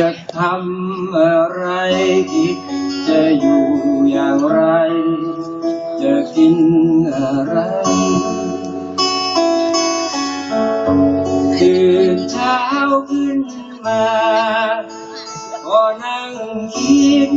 จะทำอะไรคิดจะอยู่อย่างไร จะกินอะไรตื่นเช้าขึ้นมา ก็นั่งคิด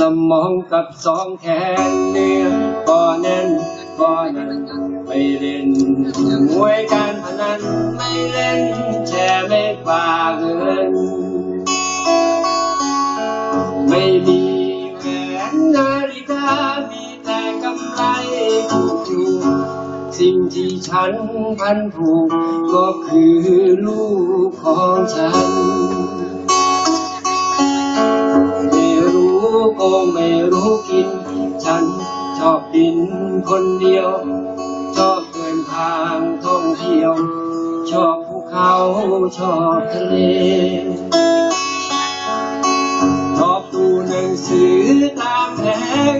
สมองกับสองแขนเนื้อก็แน่นก็นั่นไม่เล่นมวยการพนันไม่เล่น แชร์ไม่ฝากเงิน ไม่มีแหวนนาฬิกามีแต่กำไรผูกอยู่สิ่งที่ฉันพันผูกก็คือลูกของฉัน ไม่รู้กิน ฉันชอบกินคนเดียว ชอบเดินทางท่องเที่ยว ชอบภูเขาชอบทะเล ชอบดูหนังสือตามแผง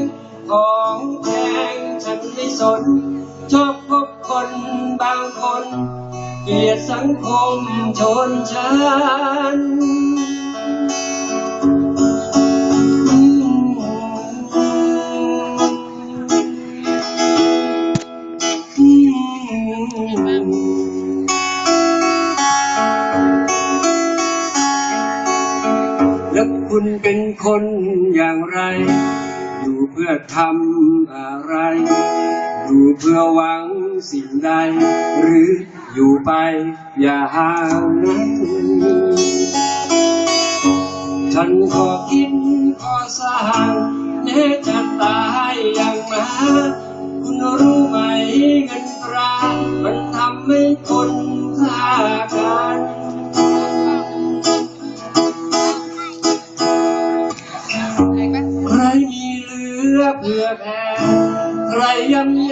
ของแพงฉันไม่สน ชอบพบคนบางคน เกลียดสังคมชนชั้น คุณเป็นคนอย่างไร อยู่เพื่อทำอะไร อยู่เพื่อหวังสิ่งใด หรืออยู่ไปอย่างนั้นฉันขอกินขอสร้างแม้จะตายอย่างมาคุณรู้ไหม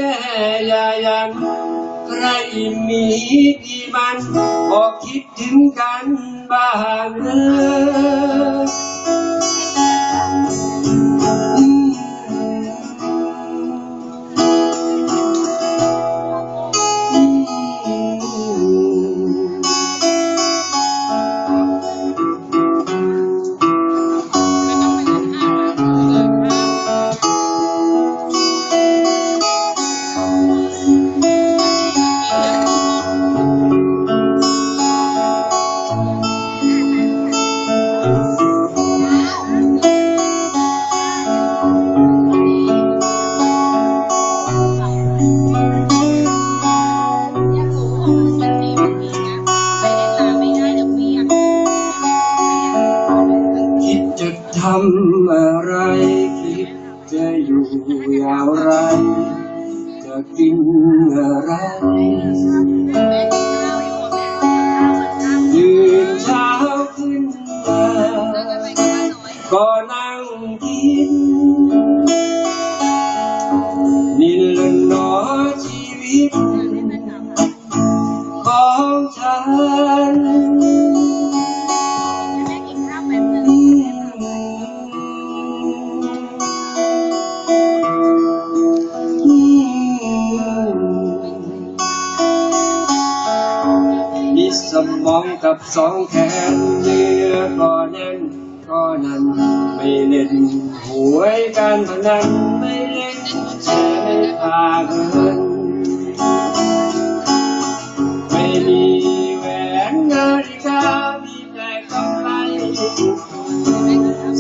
ย่ยายันใครมีกี่มันก็คิดถึงกันบ้างเนอ จะอยู่อย่างไรจะกิ กับสองแขนเนื้อก็แน่นก็นั่นไม่เล่นหวยการพนันไม่เล่นแชร์ไม่พาเงินไม่มีแหวนนาฬิกามีแต่กำไร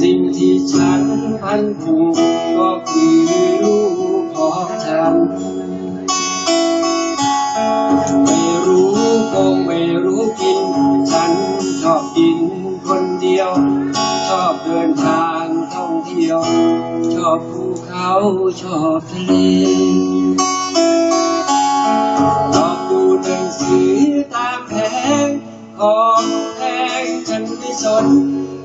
สิ่งที่ฉันพันผูกก็คือลูกของฉัน อบกินคนเดียว ชอบเดินทางท่องเที่ยว ชอบภูเขาชอบทะเลชอบดูหนังสือตามแผงของแพงฉันไม่สน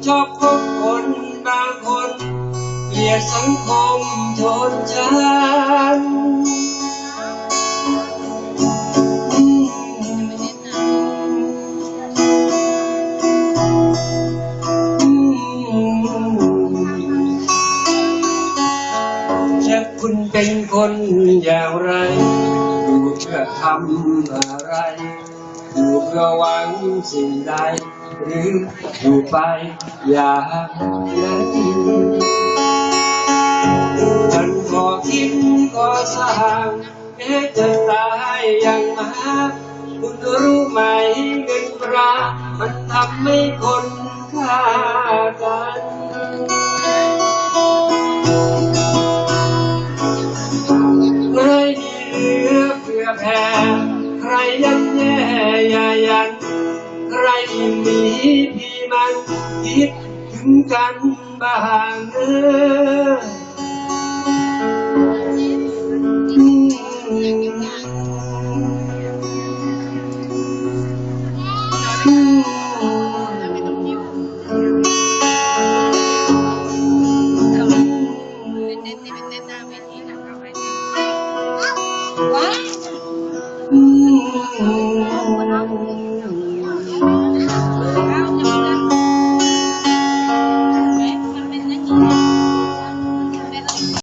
ชอบคบคนบางคนเกลียดสังคมชนฉัน นอย่างไร อยู่เพื่อทำอะไร อยู่เพื่อหวังสิ่งใด หรืออยู่ไปอย่างนั้นฉันก็คิดก็สร้างแม้จะตายอย่างมาคุณรู้ไหมเงินตรามันทำให้คนฆ่า แพ้ใครยันแย่ยายัน ใครยินดีพี่มันคิดถึงกันบ้างเออเน้น 我拿